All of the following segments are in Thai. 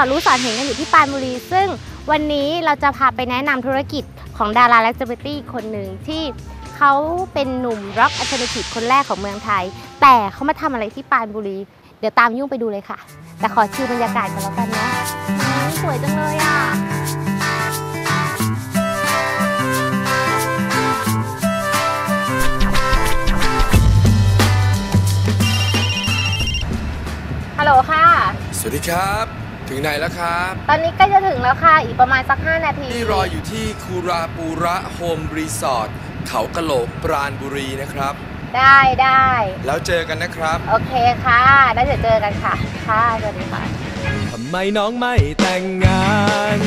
อนรู้สอนเห็นกันอยู่ที่ปรานบุรี ซึ่งวันนี้เราจะพาไปแนะนำธุรกิจของดาราและเซเลบริตี้คนหนึ่งที่เขาเป็นหนุ่มร็อกอัลเทอร์เนทีฟคนแรกของเมืองไทย แต่เขามาทำอะไรที่ปรานบุรี เดี๋ยวตามยุ่งไปดูเลยค่ะ แต่ขอชื่อบรรยากาศกันแล้วกันเนาะสวยจังเลยอะฮัลโหลค่ะ สวัสดีครับ ถึงไหนแล้วครับตอนนี้ใกล้จะถึงแล้วค่ะ อีกประมาณสัก 5 นาทีนี่รออยู่ที่คูราปูระโฮมรีสอร์ทเขากะโหลกปราณบุรีนะครับ ได้ได้แล้วเจอกันนะครับ โอเคค่ะได้เดี๋ยวเจอกันค่ะ ค่ะสวัสดีค่ะ ทำไมน้องไม่แต่งงาน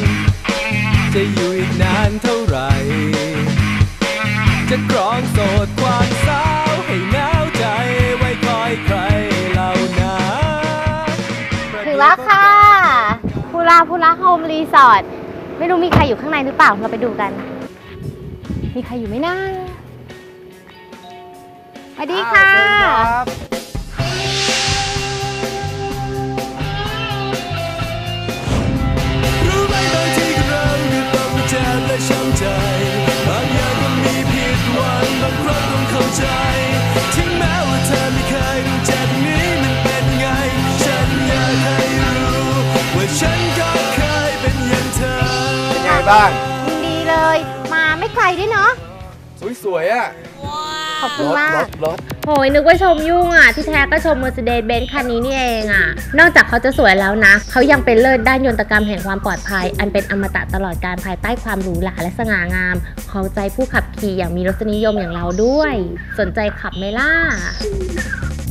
จะอยู่อีกนานเท่าไหร่ จะครองโสดความ มรีสอร์ทไม่รู้มีใครอยู่ข้างในหรือเปล่าเราไปดูกัน มีใครอยู่ไหมนะสวัสดีค่ะ รู้ไหมบางทีเราก็ต้องเจ็บและช้ำใจบางอย่างก็มีผิดหวังบางครั้งต้องเข้าใจ ถึงแม้ว่าเธอไม่เคยรู้จักนี้มันเป็นไง ฉันอยากให้รู้ว่าฉัน บ้างยินดีเลย มาไม่ไกลด้วยเนาะ สวยสวยๆอะ ขอบคุณมากรถรถโหยนึกว่าชมยุ่งอะ ที่แท้ก็ชม Mercedes-Benz คันนี้นี่เองอะ นอกจากเขาจะสวยแล้วนะ เขายังเป็นเลิศด้านยนตกรรมแห่งความปลอดภัย อันเป็นอมตะตลอดการภายใต้ความหรูหราและสง่างามของใจผู้ขับขี่อย่างมีรสนิยมอย่างเราด้วย สนใจขับไหมล่ะ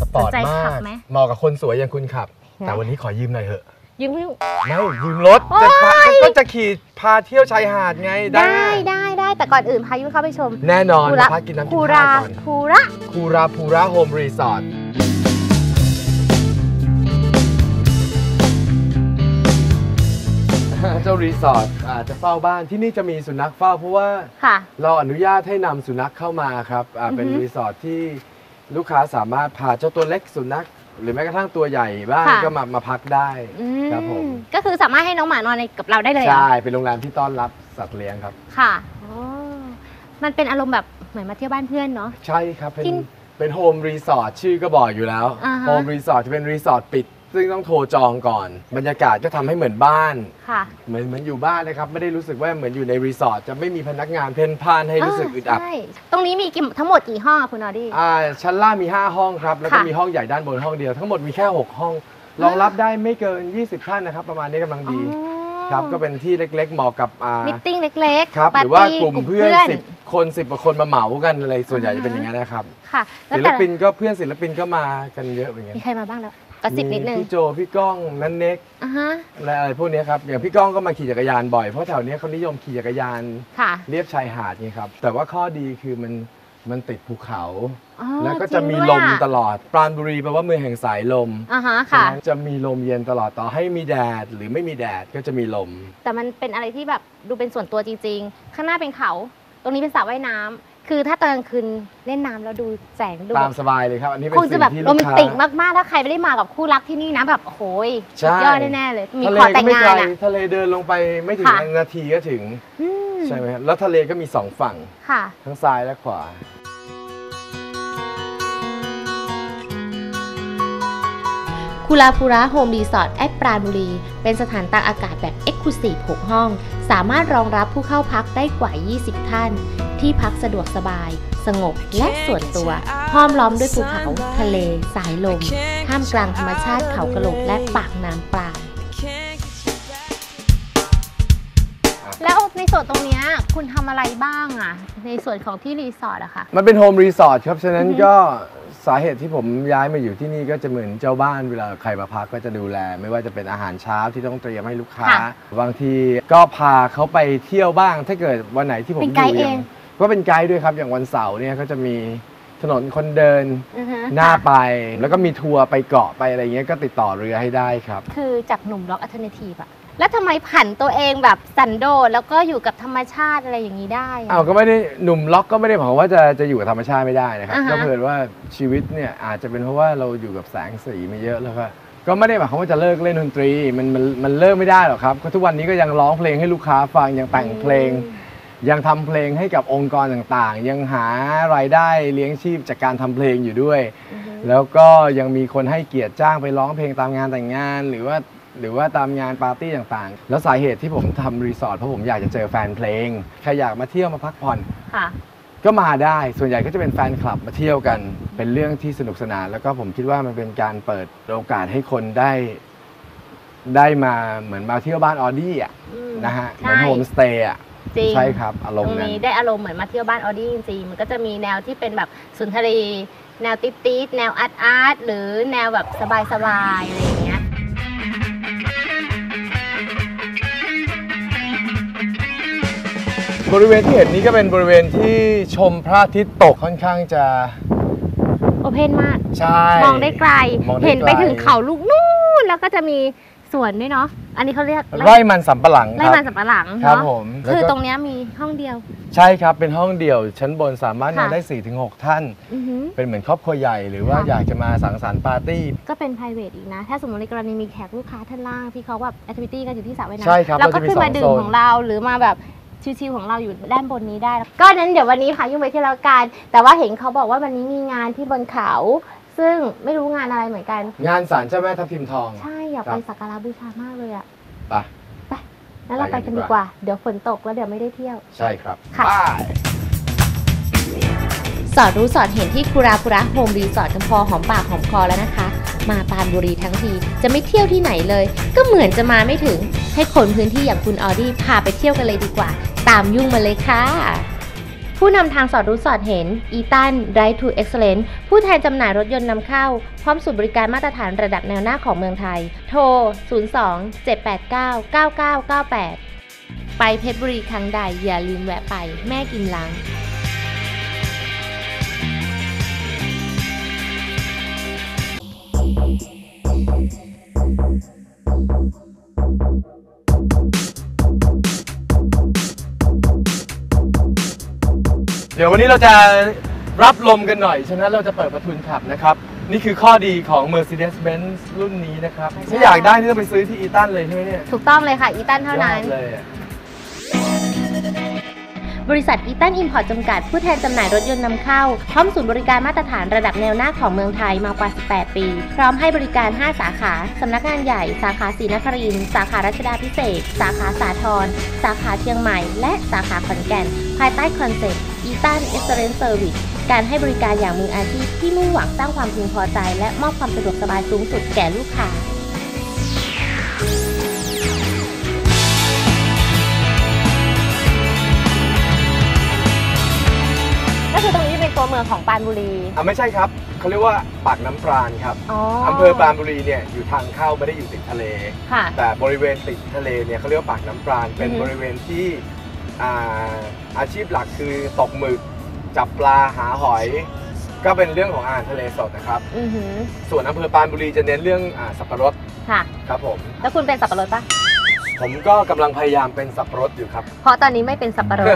สปอร์ตสนใจมาขักบไหม เหมาะกับคนสวยอย่างคุณขับนะแต่วันนี้ขอยืมหน่อยเถอะ ยืมพี่ ไม่ยืมรถโอ๊จะยพาก็จะขี่พาเที่ยวชายหาดไงได้ได้ได้ได้แต่ก่อนอื่นพายุเข้าไปชมแน่นอนคูมาระพักกินน้ำกิคูนราข้าวก่อนคูระ คูราปูระโฮมรีสอร์ทเจ้ารีสอร์ทอาจจะเฝ้าบ้านที่นี่จะมีสุนัขเฝ้าเพราะว่า ค่ะ เราอนุญาตให้นำสุนัขเข้ามาครับอ่าเป็นอือฮึ รีสอร์ทที่ลูกค้าสามารถพาเจ้าตัวเล็กสุนัข หรือแม้กระทั่งตัวใหญ่บ้างค่ะ ก็มามาพักได้อืครับผมก็คือสามารถให้น้องหมานอนในกับเราได้เลยเหรอ ใช่เป็นโรงแรมที่ต้อนรับสัตว์เลี้ยงครับ ค่ะอ๋อมันเป็นอารมณ์แบบเหมือนมาเที่ยวบ้านเพื่อนเนาะ ใช่ครับ เป็นที่เป็นโฮมรีสอร์ทชื่อก็บอกอยู่แล้วอ่าฮะ โฮมรีสอร์ทจะเป็นรีสอร์ทปิด ซึ่งต้องโทรจองก่อน บรรยากาศก็ทำให้เหมือนบ้าน ค่ะ เหมือนเหมือนอยู่บ้านนะครับ ไม่ได้รู้สึกว่าเหมือนอยู่ในรีสอร์ทจะไม่มีพนักงานเพ่นพ่านให้รู้สึกอึดอัดใช่ตรงนี้มีกี่ทั้งหมดกี่ห้องอะคุณนอดี้ อ่าชั้นล่างมี 5 ห้องครับ แล้วก็ค่ะมีห้องใหญ่ด้านบนห้องเดียว ทั้งหมดมีแค่ 6 ห้อง รองรับได้ไม่เกิน 20 ท่านนะครับ ประมาณนี้กำลังดี ครับ ก็เป็นที่เล็กๆ เหมาะกับอ่ามิทติ้งเล็กๆครับ ปหรือว่ากลุ่มตี้เพื่อน 10 คน 10กว่าคนมาเหมากันอะไรส่วนใหญ่จะเป็นอย่างนั้นนะครับ ค่ะ แล้วศิลแต่ปินก็เพื่อนศิลปินก็มากันเยอะเหมือนกัน มีใครมาบ้างแล้ว กระสิบนิดนึงมีพี่โจพี่ก้องนันเน็กอะฮะ และอะไรพวกเนี้ยครับอย่างพี่ก้องก็มาขี่จักรยานบ่อยเพราะแถวเนี้ยเขานิยมขี่จักรยานค่ะเรียบชายหาดไงครับแต่ว่าข้อดีคือมันมันติดภูเขา อ๋อแล้วก็จะมีริงลด้วยมอะตลอดปราณบุรีแปลว่าเมืองแห่งสายลมอะฮะค่ะฉนั้นจะมีลมเย็นตลอดต่อให้มีแดดหรือไม่มีแดดก็จะมีลม แต่มันเป็นอะไรที่แบบดูเป็นส่วนตัวจริงๆ ข้างหน้าเป็นเขา ตรงนี้เป็นสระว่ายน้ำ คือถ้าตอนกลางคืนเล่นน้ำแล้วดูแสงดูตามแบบสบายเลยครับ อันนี้เป็นคงจะสิ่งแบบที่โรลูกแมนค้า ติกมากๆ ถ้าใครไม่ได้มากับคู่รักที่นี่นะแบบโอ้โหยใช่สุดยอดแน่ๆเลย มีทะเลขอก็แต่งไม่งาไกลนอะ ทะเลเดินลงไปไม่ถึงค่ะ นาทีก็ถึง อืมใช่ไหมครับแล้วทะเลก็มีสองฝั่งค่ะ ทั้งซ้ายและขวา คูลาพูระโฮมรีสอร์ทแอดปราณบุรี เป็นสถานตากอากาศแบบเอ็กซ์คลูซีฟ6ห้อง สามารถรองรับผู้เข้าพักได้กว่า 20 ท่าน ที่พักสะดวกสบาย สงบและส่วนตัว ห้อมล้อมด้วยภูเขา ทะเล สายลม ท่ามกลางธรรมชาติเขากระโหลกและปากน้ำปลาแล้วในส่วนตรงเนี้ยคุณทำอะไรบ้างอะในส่วนของที่รีสอร์ทอะค่ะ มันเป็นโฮมรีสอร์ทครับ ฉะนั้นอือฮึก็ สาเหตุที่ผมย้ายมาอยู่ที่นี่ก็จะเหมือนเจ้าบ้านเวลาใครมาพักก็จะดูแล ไม่ว่าจะเป็นอาหารเช้าที่ต้องเตรียมให้ลูกค้า ค่ะบางทีก็พาเขาไปเที่ยวบ้าง ถ้าเกิดวันไหนที่ผมเป็นอไกด์ยู่เองย่างก็เป็นไกด์ด้วยครับอย่างวันเสาร์เนี่ยก็จะมีถนนคนเดินอือฮะหน้าค่ะไป แล้วก็มีทัวร์ไปเกาะไปอะไรเงี้ยก็ติดต่อเรือให้ได้ครับ คือจากหนุ่มร็อกอัลเทอร์เนทีฟอะ แล้วทำไมผันตัวเองแบบสันโดษแล้วก็อยู่กับธรรมชาติอะไรอย่างนี้ได้อะ อ้าวก็ไม่ได้หนุ่มล็อกก็ไม่ได้หมายความว่าจะจะอยู่กับธรรมชาติไม่ได้นะครับอ่าฮะ ก็เพิ่นว่าชีวิตเนี่ยอาจจะเป็นเพราะว่าเราอยู่กับแสงสีมาเยอะแล้วก็ก็ไม่ได้หมายความว่าจะเลิกเล่นดนตรีมันมันมันเลิกไม่ได้หรอกครับก็ทุกวันนี้ก็ยังร้องเพลงให้ลูกค้าฟังยังแต่งเพลง ยังทำเพลงให้กับองค์กรต่างๆ ยังหารายได้เลี้ยงชีพจากการทำเพลงอยู่ด้วย แล้วก็ยังมีคนให้เกียรติจ้างไปร้องเพลงตามงานแต่งงาน หรือว่า หรือว่าตามงานปาร์ตี้ต่างๆ แล้วสาเหตุที่ผมทำรีสอร์ทเพราะผมอยากจะเจอแฟนเพลง ใครอยากมาเที่ยวมาพักผ่อน ค่ะ ก็มาได้ ส่วนใหญ่ก็จะเป็นแฟนคลับมาเที่ยวกัน เป็นเรื่องที่สนุกสนาน แล้วก็ผมคิดว่ามันเป็นการเปิดโอกาสให้คนได้ ได้มาเหมือนมาเที่ยวบ้านออดี้อะอืมนะฮะ เหใช่มือนโฮมสเตย์อะ จริง ใช่ครับ อารตมรงณ์นั้น นี้ได้อารมณ์เหมือนมาเที่ยวบ้านออดี้จริงๆ มันก็จะมีแนวที่เป็นแบบสุนทรีแนวติ๊ดติ๊ดๆแนวอาร์ตอาร์ตหรือแนวแบบสบายๆอะไรอย่างเงี้ย บริเวณที่เห็นนี้ก็เป็นบริเวณที่ชมพระอาทิตย์ตกค่อนข้างจะโอเพนมาก ใช่ มองได้ไกล มองได้ไกล เห็นไปถึงเขาลูกนู่นแล้วก็จะมีสวนด้วยเนาะ อันนี้เขาเรียกไร่มันสำปะหลังไร่คมัรันบสับปะหลังครับเนาะ ผมแล้วคือก็ตรงเนี้ยมีห้องเดียว ใช่ครับ เป็นห้องเดี่ยว ชั้นบนสามารถนอนค่ะ ได้ 4-6 ท่าน อือหือ เป็นเหมือนครอบครัวใหญ่หรือว่าค่ะ อยากจะมาสังสรรค์ปาร์ตี้ ก็เป็น private อีกนะ ถ้าสมมติในกรณีมีแขกลูกค้าท่านล่างที่เขาแบบ activity กันอยู่ที่สระว่ายน้ำใช่ครับเราก็เราจะมีขึ้นมาสองดื่มโซน ของเราหรือมาแบบ ชิวๆของเราอยู่ด้านบนนี้ได้ ก็นั้นเดี๋ยววันนี้พายุ่งไปที่แล้วกัน แต่ว่าเห็นเขาบอกว่าวันนี้มีงานที่บนเขา ซึ่งไม่รู้งานอะไรเหมือนกัน งานศาลเจ้าแม่ทับทิมทอง ใช่อยากครัไปบสักการะบูชามากเลยอะไปงั้นเราไปกันดีกว่า เดี๋ยวฝนตกแล้วเดี๋ยวไม่ได้เที่ยว ใช่ครับค่ะไปสอดรู้สอดเห็นที่คุราคุระโฮมรีสอร์ทกันพอหอมปากหอมคอแล้วนะคะ มาปรานบุรีทั้งทีจะไม่เที่ยวที่ไหนเลย ก็เหมือนจะมาไม่ถึงให้คนพื้นที่อย่างคุณออดี้พาไปเที่ยวกันเลยดีกว่าตามยุ่งมาเลยค่ะ ผู้นำทางสอดรู้สอดเห็น อีตัน Drive to Excellence ผู้แทนจำหน่ายรถยนต์นำเข้า พร้อมสูตรบริการมาตรฐานระดับแนวหน้าของเมืองไทย โทร 02 789 9998 ไปเพชรบุรีครั้งใดอย่าลืมแวะไป แม่กิมลัง เดี๋ยววันนี้เราจะรับลมกันหน่อย ฉะนั้นเราจะเปิดประทุนขับนะครับ นี่คือข้อดีของ Mercedes-Benz รุ่นนี้นะครับใช่ถ้าอยากได้นี่ต้องไปซื้อที่อีตันเลยใช่ไหมเนี่ยถูกต้องเลยค่ะ อีตันเท่านั้น ยอดเลยอะบริษัทอีตันอิมพอร์ตจำกัด ผู้แทนจำหน่ายรถยนต์นำเข้า พร้อมศูนย์บริการมาตรฐานระดับแนวหน้าของเมืองไทยมากว่า 18 ปี พร้อมให้บริการ 5 สาขา สำนักงานใหญ่ สาขาศรีนครินทร์สาขารัชดาพิเศษกสาขาสาทรสาขาเชียงใหม่ และสาขาขอนแก่น ภายใต้คอนเซ็ปต์ อีตันเอ็กซ์เรนเซอร์วิสการให้บริการอย่างมืออาชีพที่มุ่งหวังสร้างความพึงพอใจ และมอบความสะดวกสบายสูงสุดแก่ลูกค้าก็คือตรงนี้เป็นตัวเมืองของปรานบุรี อะไม่ใช่ครับเขาเรียกว่าปากน้ำปราณครับอ๋ออำเภอปราณบุรีเนี่ยอยู่ทางเข้าไม่ได้อยู่ติดทะเล ค่ะ แต่บริเวณติดทะเลเนี่ยเขาเรียกว่าปากน้ำปราณเป็นอือฮึ บริเวณที่ อ่าอาชีพหลักคือตกหมึกจับปลาหาหอย ก็เป็นเรื่องของอาหารทะเลสดนะครับ อือหือส่วนอำเภอปราณบุรีจะเน้นเรื่องอาสับปะรดค่ะ ครับผม แล้วคุณเป็นสับปะรดปะผมก็กำลังพยายามเป็นสับปะรดอยู่ครับ เพราะตอนนี้ไม่เป็นสับปะรด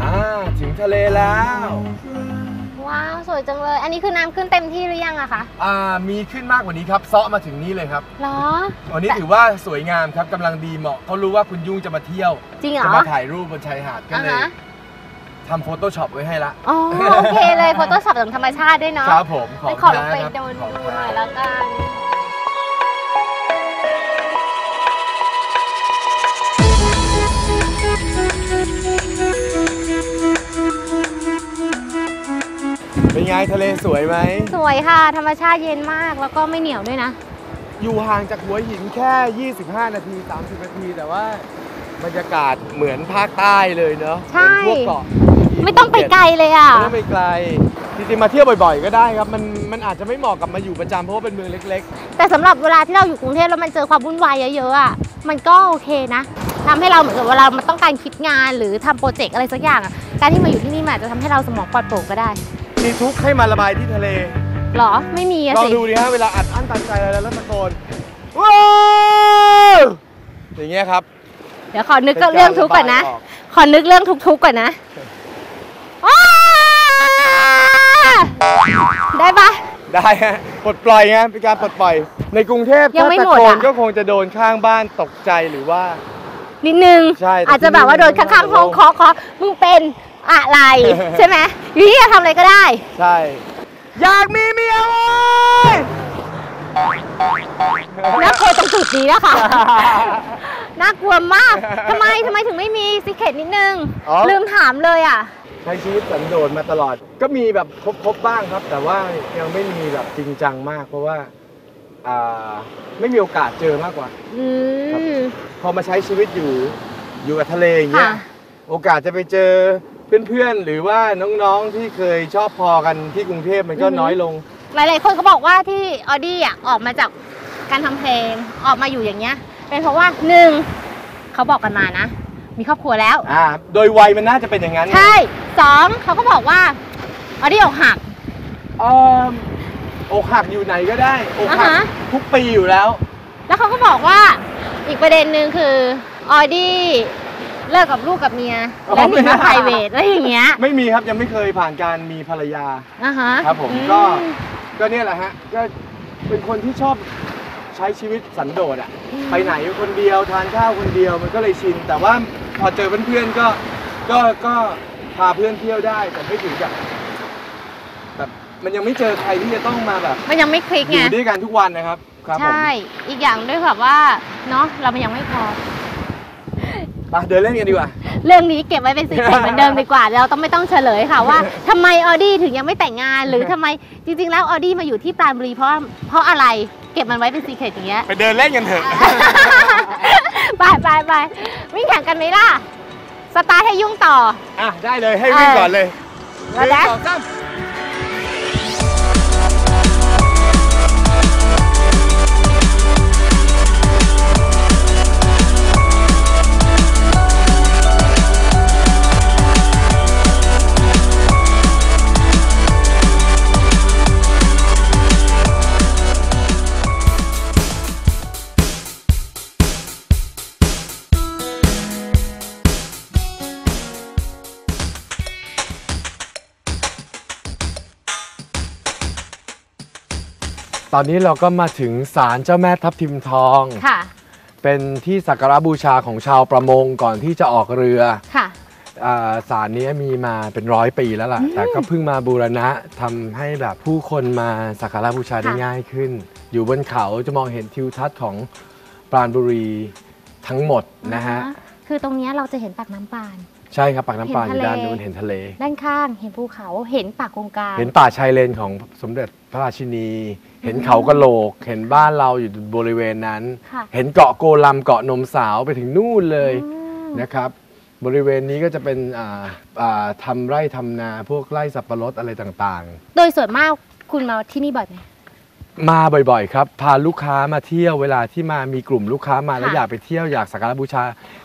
อ่าถึงทะเลแล้ว ว้าวสวยจังเลย อันนี้คือน้ำขึ้นเต็มที่หรือยังอะคะ อ่ามีขึ้นมากกว่านี้ครับเซาะมาถึงนี่เลยครับหรอ วันนี้ถือว่าสวยงามครับกำลังดีเหมาะเขารู้ว่าคุณยุ่งจะมาเที่ยวจริงเหรจะอมาถ่ายรูปบนชายหาดก็อ่าเลยฮะ ทำโฟโต้ช็อปไว้ให้ละอ๋อโอเคเลยโฟโต้ช็อปของธรรมชาติด้วยเนาะครับผมของไปขอลงไปแท้ครับโดนของดูแท้หน่อยแล้วกัน เป็นไงทะเลสวยไหม สวยค่ะ ธรรมชาติเย็นมากแล้วก็ไม่เหนียวด้วยนะ อยู่ห่างจากหัวหินแค่ 25 นาที 30 นาที แต่ว่าบรรยากาศเหมือนภาคใต้เลยเนาะใช่เหมือนพวกเกาะไม่ต้องไปไกลเลยอะ ไม่ต้องไปไกล จริงๆ มาเที่ยวบ่อยๆ ก็ได้ครับ มันมันอาจจะไม่เหมาะกับมาอยู่ประจำเพราะว่าเป็นเมืองเล็กแต่สำหรับเวลาที่เราอยู่กรุงเทพแล้วมันเจอความวุ่นวายเยอะๆอะมันก็โอเคนะทำให้เราเหมือนกับเวลามันต้องการคิดงานหรือทำโปรเจกต์อะไรสักอย่างอะการที่มาอยู่ที่นี่มันอาจจะทำให้เราสมองปลอดโปร่งก็ได้ๆ มีทุกข์ให้มาระบายที่ทะเลหรอ ไม่มีอะลองสิ ดูดิฮะเวลาอัดอั้นตันใจอะไรแล้วตะโกนว้าวอย่างเงี้ยครับ เดี๋ยวขอนึกเรื่องทุกข์ก่อนนะเป็ารบายออขอนึกเรื่องทุกๆก่อนนะว้าได้ปะ ได้ฮะปลดปล่อยไงเป็นการปลดปล่อย ในกรุงเทพยังไม่ถ้าหมตะดโกอะนก็คงจะโดนข้างบ้านตกใจหรือว่า นิดนึง ใช่แต่อาจจะแบบว่าโดนข้างๆห้องเคาะเคาะมึงเป็น อะไร ใช่ไหมอยู่ที่จะทำอะไรก็ได้ ใช่ อยากมีเมียเว้ยน่ากลัวตรงจุดนี้นะคะ น่ากลัวมากทำไมทำไมถึงไม่มีสิเคตนิดนึง อ๋อ ลืมถามเลยอะ ใช้ชีวิตสันโดษมาตลอด ก็มีแบบครบๆบ้างครับ แต่ว่ายังไม่มีแบบจริงจังมาก เพราะว่าอ่าไม่มีโอกาสเจอมากกว่า อืม พอมาใช้ชีวิตอยู่อยู่กับทะเลอย่างเงี้ยค่ะ โอกาสจะไปเจอ เพื่อนๆ หรือว่าน้องๆที่เคยชอบพอกันที่กรุงเทพมันก็น้อยลง หลาย ๆ คนเขาบอกว่าที่ออดี้อะออกมาจากการทำเพลงออกมาอยู่อย่างเงี้ย เป็นเพราะว่าหนึ่งเขาบอกกันมานะ มีครอบครัวแล้ว อ่า โดยวัยมันน่าจะเป็นอย่างนั้นใช่สองเขาก็บอกว่าออดี้อกหัก เอออกหักอยู่ไหนก็ได้อกหักอ่าฮะ ทุกปีอยู่แล้ว แล้วเขาก็บอกว่าอีกประเด็นหนึ่งคือออดี้ เลิกกับลูกกับเมียอ๋อแล้วหนีไม่มาน่าไพรเวทแล้วอย่างเงี้ยไม่มีครับยังไม่เคยผ่านการมีภรรยาอะฮะครับผมอืก็ก็เนี่ยแหละฮะก็เป็นคนที่ชอบใช้ชีวิตสันโดษอะไปไหนคนเดียวทานข้าวคนเดียวมันก็เลยชิน แต่ว่าพอเจอเพื่อนๆก็ก็ก็พาเพื่อนเที่ยวได้แต่ไม่ถึงกับแบบมันยังไม่เจอใครที่จะต้องมาแบบมันยังไม่คลิกอไงยู่ด้วยกันทุกวันนะครับครับผมใช่ อีกอย่างด้วยแบบว่าเนาะเรามันยังไม่พอ มาเดินเล่นกันดีกว่า เรื่องนี้เก็บไว้เป็นสีเเหมือนเดิมดีกว่า เราต้องไม่ต้องเฉลยค่ะว่าทำไมออดี้ถึงยังไม่แต่งงาน หรือทำไมจริง ๆ แล้วออดี้มาอยู่ที่ปราณบุรีเพราะเพราะอะไรเก็บมันไว้เป็นสีเครตอย่างเงี้ย ไปเดินเล่นกันเถอะ ไปไปไปวิ่งแข่งกันไหมล่ะ สตาร์ทให้ยุ่งต่อ อะ ได้เลยให้วิ่งเออก่อนเลยแล้วนะหนึ่งสองสาม ตอนนี้เราก็มาถึงศาลเจ้าแม่ทับทิมทอง ค่ะ เป็นที่สักการะบูชาของชาวประมงก่อนที่จะออกเรือค่ะอาศาลนี้มีมาเป็นร้อยปีแล้วล่ะ แต่ก็เพิ่งมาบูรณะทำให้แบบผู้คนมาสักการะบูชาได้ค่ะ ง่ายขึ้น อยู่บนเขาจะมองเห็นทิวทัศน์ของปราณบุรีทั้งหมดนะฮะอ่าคือตรงเนี้ยเราจะเห็นปากน้ำปาน ใช่ครับปากน้ำปลาอเห็นยู่ทะเลด้านนู้นเห็นทะเล ด้านข้างเห็นภูเขาเห็นปากกงกลาง เห็นป่าชายเลนของสมเด็จพระราชินี เห็นเขากะโหลก เห็นบ้านเราอยู่บริเวณนั้น ค่ะ เห็นเกาะโกลัมเกาะนมสาวไปถึงนู่นเลยอืมนะครับ บริเวณนี้ก็จะเป็นอ่าอ่าทำไร่ทำนาพวกไร่สับปะรดอะไรต่างๆ โดยส่วนมากคุณมาที่นี่บ่อยไหม มาบ่อยๆครับพาลูกค้ามาเที่ยวเวลาที่มามีกลุ่มลูกค้ามาแล้วค่ะ อยากไปเที่ยวอยากสักการะบูชา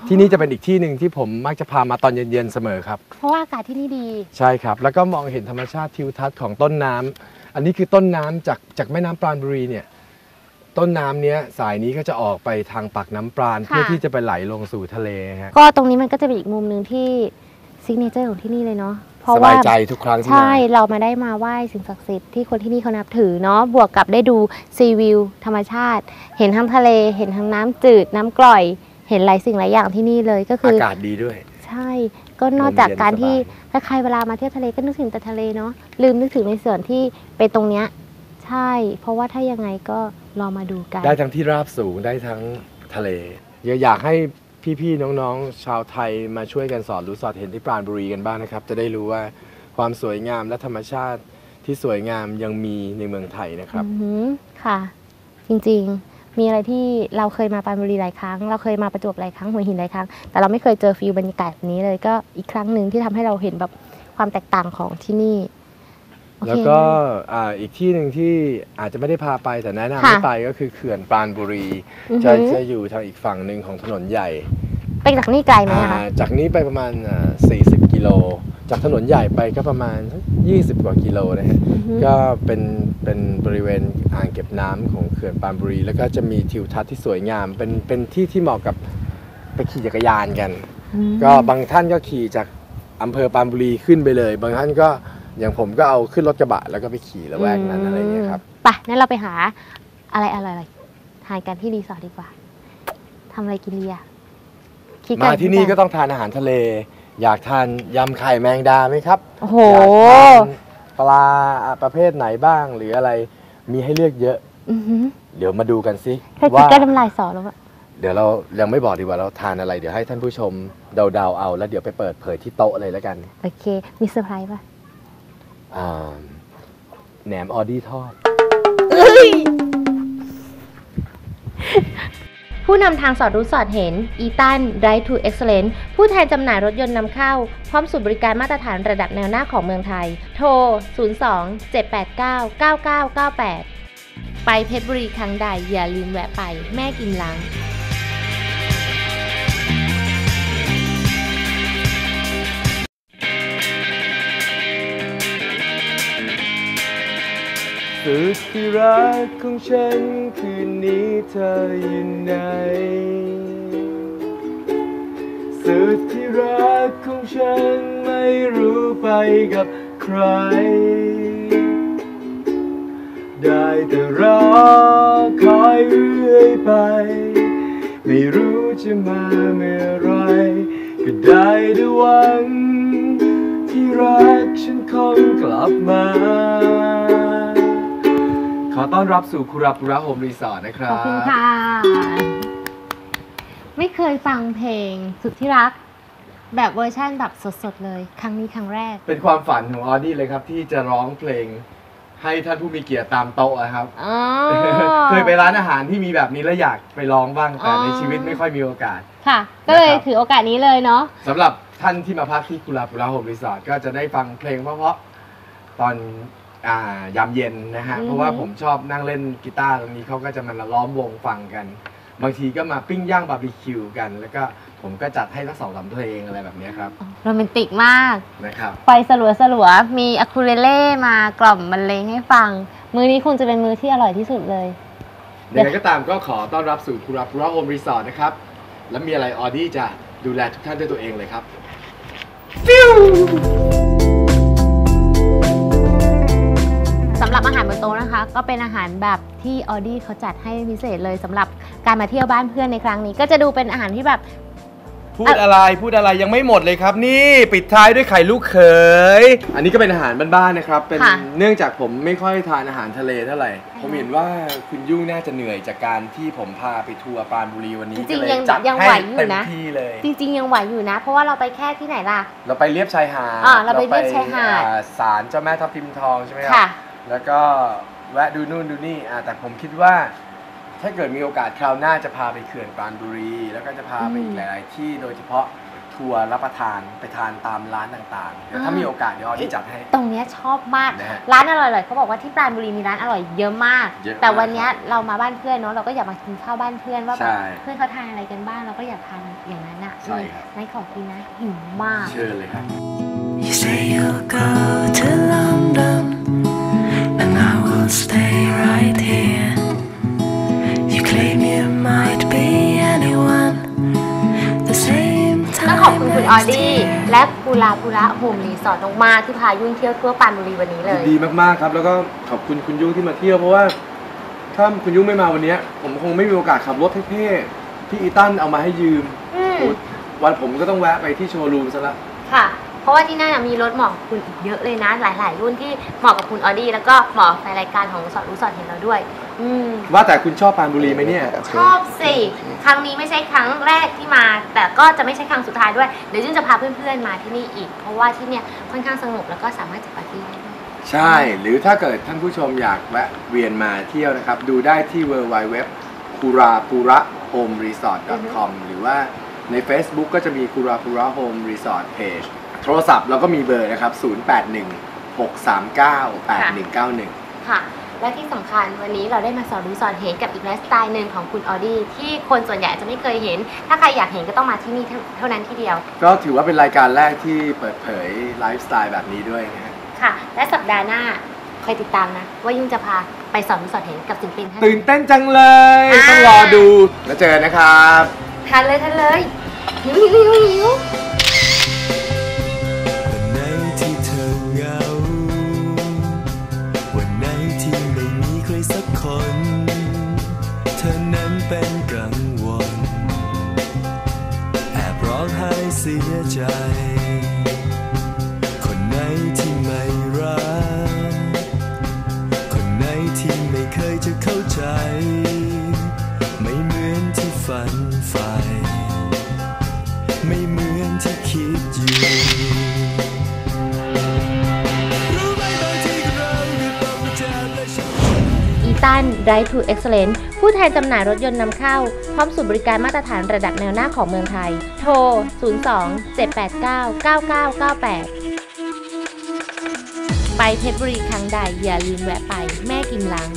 ที่นี่จะเป็นอีกที่หนึ่งที่ผมมักจะพามาตอนเย็นๆเสมอครับ เพราะว่าอากาศที่นี่ดี ใช่ครับ แล้วก็มองเห็นธรรมชาติทิวทัศน์ของต้นน้ำอันนี้คือต้นน้ำจากจากแม่น้ำปราณบุรีเนี่ยต้นน้ำเนี้ยสายนี้ก็จะออกไปทางปากน้ำปราณค่ะ เพื่อที่จะไปไหลลงสู่ทะเลฮะก็ตรงนี้มันก็จะเป็นอีกมุมหนึ่งที่ซิกเนเจอร์ของที่นี่เลยเนาะเพ ราะสว่าบายใจทุกครั้งที่ใช่มาเรามาได้มาไหว้สิ่งศักดิ์สิทธิ์ที่คนที่นี่เขานับถือเนาะบวกกับได้ดูซีวิวธรรมชาติ เห็นทั้งทะเล เห็นทั้งน้ำจืดน้ำกร่อย เห็นหลายสิ่งหลายอย่างที่นี่เลยก็คืออากาศดีด้วย ใช่ก็นอกจากการที่ลมเย็นสบายถ้าใครเวลามาเที่ยวทะเลก็นึกถึงแต่ทะเลเนาะลืมนึกถึงในส่วนที่เป็นตรงเนี้ยใช่ เพราะว่าถ้ายังไงก็ลองมาดูกัน ได้ทั้งที่ราบสูงได้ทั้งทะเลอยากให้ พี่ๆน้องๆ ชาวไทยมาช่วยกันสอนรู้สอดเห็นที่ปราณบุรีกันบ้างนะครับ จะได้รู้ว่าความสวยงามและธรรมชาติที่สวยงามยังมีในเมืองไทยนะครับ อือหือค่ะ จริงๆ มีอะไรที่เราเคยมาปรานบุรีหลายครั้ง เราเคยมาประจวบหลายครั้งหัวหินหลายครั้ง แต่เราไม่เคยเจอฟิลบรรยากาศแบบนี้เลย ก็อีกครั้งหนึ่งที่ทำให้เราเห็นแบบความแตกต่างของที่นี่ แล้วก็อ่าอีกที่หนึ่งที่อาจจะไม่ได้พาไปแต่แนะนำค่ะให้ไปก็คือเขื่อนปราณบุรี อือจะหือจะอยู่ทางอีกฝั่งหนึ่งของถนนใหญ่ไปจากนี่ไกลไหมอะคะอ่าจากนี้ไปประมาณอ่า40 กิโล จากถนนใหญ่ไปก็ประมาณ20 กว่ากิโลนะฮะอือหือก็เป็นเป็นบริเวณอ่างเก็บน้ำของเขื่อนปรานบุรี แล้วก็จะมีทิวทัศน์ที่สวยงาม เป็นเป็นที่ที่เหมาะกับไปขี่จักรยานกันอืมก็บางท่านก็ขี่จากอำเภอปรานบุรีขึ้นไปเลย บางท่านก็ อย่างผมก็เอาขึ้นรถกระบะแล้วก็ไปขี่ละแวกนั้นอะไรอย่างเงี้ยครับ ไปงั้นเราไปหาอะไรอร่อยๆทานกันที่รีสอร์ทดีกว่าทำอะไรกินดีอะคิดกัมาที่นี่คิดก็ต้องทานอาหารทะเล อยากทานยำไข่แมงดาไหมครับโอ้โห อยากทานปลาประเภทไหนบ้างหรืออะไรมีให้เลือกเยอะ อือหือเดี๋ยวมาดูกันสิแค่คิดว่าก็น้ำลายสอแล้วอะเดี๋ยวเรายังไม่บอกดีกว่าเราทานอะไร เดี๋ยวให้ท่านผู้ชมเดาๆเอา แล้วเดี๋ยวไปเปิดเผยที่โต๊ะเลยแล้วกัน โอเค มีเซอร์ไพรส์ป่ะ อ่าแหนมออดี้ทอด ผู้นำทางสอดรู้สอดเห็น อีตัน Drive to Excellence ผู้แทนจำหน่ายรถยนต์นำเข้า พร้อมสูตรบริการมาตรฐานระดับแนวหน้าของเมืองไทย โทร 02 789 9998 ไปเพชรบุรีครั้งใดอย่าลืมแวะไปแม่กิมลัง สุดที่รักของฉันคืนนี้เธออยู่ไหน สุดที่รักของฉันไม่รู้ไปกับใคร ได้แต่รอคอยเรื่อยไป ไม่รู้จะมาเมื่อไรก็ได้แต่หวัง ที่รักฉันคงกลับมา ต้อนรับสู่คุราปุระโฮมรีสอร์ทนะครัขบ อบคุณค่ะ ไม่เคยฟังเพลงสุดที่รัก แบบเวอร์ชั่นแบบสดๆเลย ครั้งนี้ครั้งแรก เป็นความฝันของออดี้เลยครับ ที่จะร้องเพลงให้ท่านผู้มีเกียรติตามโต๊ะอะครับ อ๋อ เคยไปร้านอาหารที่มีแบบนี้แล้วอยากไปร้องบ้างแต่อ๋อ ในชีวิตไม่ค่อยมีโอกาส ค่ะ ก็เลยนะครับ ถือโอกาสนี้เลยเนาะ สำหรับท่านที่มาพักที่กุลาปุระโฮมรีสอร์ทก็จะได้ฟังเพลงเพราะๆตอน อ่ายามเย็นนะฮะ อือฮึเพราะว่าผมชอบนั่งเล่นกีตาร์ตรงนี้เขาก็จะมาล้อมวงฟังกัน บางทีก็มาปิ้งย่างบาร์บีคิวกัน แล้วก็ผมก็จัดให้ทั้งสองสามเพลงอะไรแบบเนี้ยครับโรแมนติกมาก นะครับไฟสลัวสลัวๆมีอะคูเลเล่มากล่อมบรรเลงให้ฟัง มือนี้คงจะเป็นมือที่อร่อยที่สุดเลย ยังไงก็ตามก็ขอต้อนรับสู่คุราปุระโฮมรีสอร์ทนะครับ แล้วมีอะไรออดี้จะดูแลทุกท่านด้วยตัวเองเลยครับ สำหรับอาหารบนโต๊ะนะคะ ก็เป็นอาหารแบบที่ออดี้เขาจัดให้พิเศษเลยสำหรับการมาเที่ยวบ้านเพื่อนในครั้งนี้ ก็จะดูเป็นอาหารที่แบบพูดอะไรพูดอะไรยังไม่หมดเลยครับ นี่ปิดท้ายด้วยไข่ลูกเขยอันนี้ก็เป็นอาหารบ้านๆนะครับ เป็นค่ะเนื่องจากผมไม่ค่อยทานอาหารทะเลเท่าไหร่ผมเห็นว่าคุณยุ่งน่าจะเหนื่อยจากการที่ผมพาไปทัวร์ปราณบุรีวันนี้จริก็งเลๆยังจัดยังให้ไหวอยู่เต็มนะที่เลยจริง ๆ ยังไหวอยู่นะ เพราะว่าเราไปแค่ที่ไหนล่ะ เราไปเลียบชายหาดอ่าเราไปเลียบชายหาดอ่ศาลเจ้าแม่ทับทิมทองใช่ไหมครัค่ะ แล้วก็แวะดูนู่นดูนี่อ่าแต่ผมคิดว่า ถ้าเกิดมีโอกาสคราวหน้าจะพาไปเขื่อนปรานบุรี แล้วก็จะพาไปอีกหลาย ๆ ที่โดยเฉพาะทัวร์รับประทานไปทานตามร้านต่างๆเดี๋ยวถ้ามีโอกาสเดี๋ยวออดี้จัดให้ ตรงเนี้ยชอบมาก นะฮะร้านอร่อยๆเขาบอกว่าที่ปราณบุรีมีร้านอร่อยเยอะมาก เยอะมากแต่วันเนี้ยเรามาบ้านเพื่อนเนาะเราก็อยากมากินข้าวบ้านเพื่อนว่าแบใช่บเพื่อนเขาทานอะไรกันบ้างเราก็อยากทานอย่างนั้นอะใช่ครับ นั่นขอกินนะหิวมาก เชิญเลยครับ You say you'll go to London, and I will stay right here. You claim you might be anyone, the same ต้อง time ขอบคุณคุณออ next ดี้ year. และกุลาปุระโฮมรีสอร์ทมากๆที่พายุ่งเที่ยวทั่วปรานบุรีวันนี้เลย ดีมากๆครับ แล้วก็ขอบคุณคุณยุ่งที่มาเที่ยวเพราะว่า ถ้าคุณยุ่งไม่มาวันเนี้ย ผมคงไม่มีโอกาสขับรถเท่ๆที่อีตันเอามาให้ยืมอืม วันผมก็ต้องแวะไปที่โชว์รูมซะละ ค่ะเพ ราะว่าที่นั่นนะมีรถเหมาะกับคุณอีกเยอะเลยนะ หลาย ๆ รุ่นที่เหมาะกับคุณออดี้แล้วก็เหมาะกับแฟนรายการของสอดรู้สอดเห็นเราด้วย อืม ว่าแต่คุณชอบปรานบุรีไหมเนี่ย ชอบสิครั้งนี้ไม่ใช่ครั้งแรกที่มา แต่ก็จะไม่ใช่ครั้งสุดท้ายด้วย เดี๋ยวจุนจะพาเพื่อน ๆ มาที่นี่อีก เพราะว่าที่เนี่ยค่อนข้างสงบแล้วก็สามารถจัดปาร์ตี้ได้ด้วย ใช่ หรือถ้าเกิดท่านผู้ชมอยากแวะเวียนมาเที่ยวนะครับ ดูได้ที่ w w w k u r a p u r a h o m e r e s o r t com หรือว่าใน Facebook ก็จะมี k u r a p u r a Home Resort Page โท รศัพท์เราก็มีเบอร์นะครับ 081 639 8191ค่ะ และที่สำคัญวันนี้เราได้มาสอนรู้สอนเห็นกับอีกไลฟ์สไตล์หนึ่งของคุณออดี้ที่คนส่วนใหญ่จะไม่เคยเห็น ถ้าใครอยากเห็นก็ต้องมาที่นี่เท่าเท่านั้นที่เดียว ก็ถือว่าเป็นรายการแรกที่เปิดเผยไลฟ์สไตล์แบบนี้ด้วยนะฮะค่ะ และสัปดาห์หน้าคอยติดตามนะ ว่ายุ่งจะพาไปสอนรู้สอนเห็นกับศิลปินท่าน ตื่นเต้นจังเลย อ่า ต้องรอดูแล้วเจอกันนะครับ ทานเลยทานเลยหิวหิวหิวหิว สียใจ คนไหนที่ไม่รัก คนไหนที่ไม่เคยจะเข้าใจ ไม่เหมือนที่ฝันใฝ่ไม่เหมือนที่คิดอยู่ ตัน Drive to Excellence ผู้แทนจำหน่ายรถยนต์นำเข้า พร้อมศูนย์บริการมาตรฐานระดับแนวหน้าของเมืองไทย โทร 02 789 9998ไปเพชรบุรีครั้งใดอย่าลืมแวะไปแม่กิมลัง